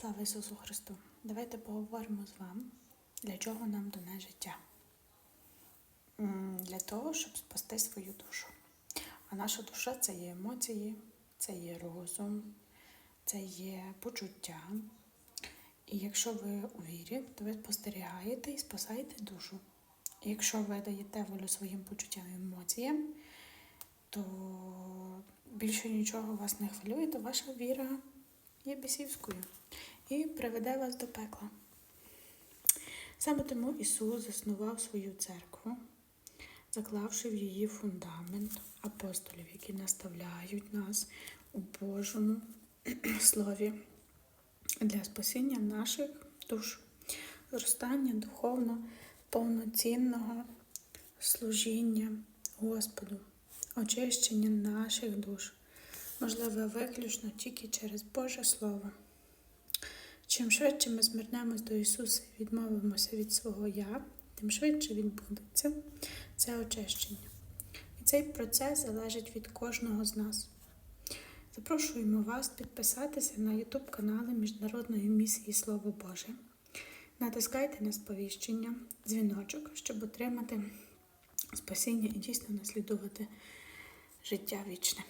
Слава Ісусу Христу! Давайте поговоримо з вами, для чого нам дане життя. Для того, щоб спасти свою душу. А наша душа це є емоції, це є розум, це є почуття. І якщо ви у вірі, то ви спостерігаєте і спасаєте душу. І якщо ви даєте волю своїм почуттям і емоціям, то більше нічого вас не хвилює, то ваша віра є бісівською і приведе вас до пекла. Саме тому Ісус заснував свою церкву, заклавши в її фундамент апостолів, які наставляють нас у Божому Слові для спасіння наших душ, зростання духовно повноцінного служіння Господу, очищення наших душ, можливе виключно тільки через Боже Слово. Чим швидше ми звернемось до Ісуса і відмовимося від свого Я, тим швидше відбудеться це очищення. І цей процес залежить від кожного з нас. Запрошуємо вас підписатися на YouTube канали Міжнародної місії Слово Боже. Натискайте на сповіщення, дзвіночок, щоб отримати спасіння і дійсно наслідувати життя вічне.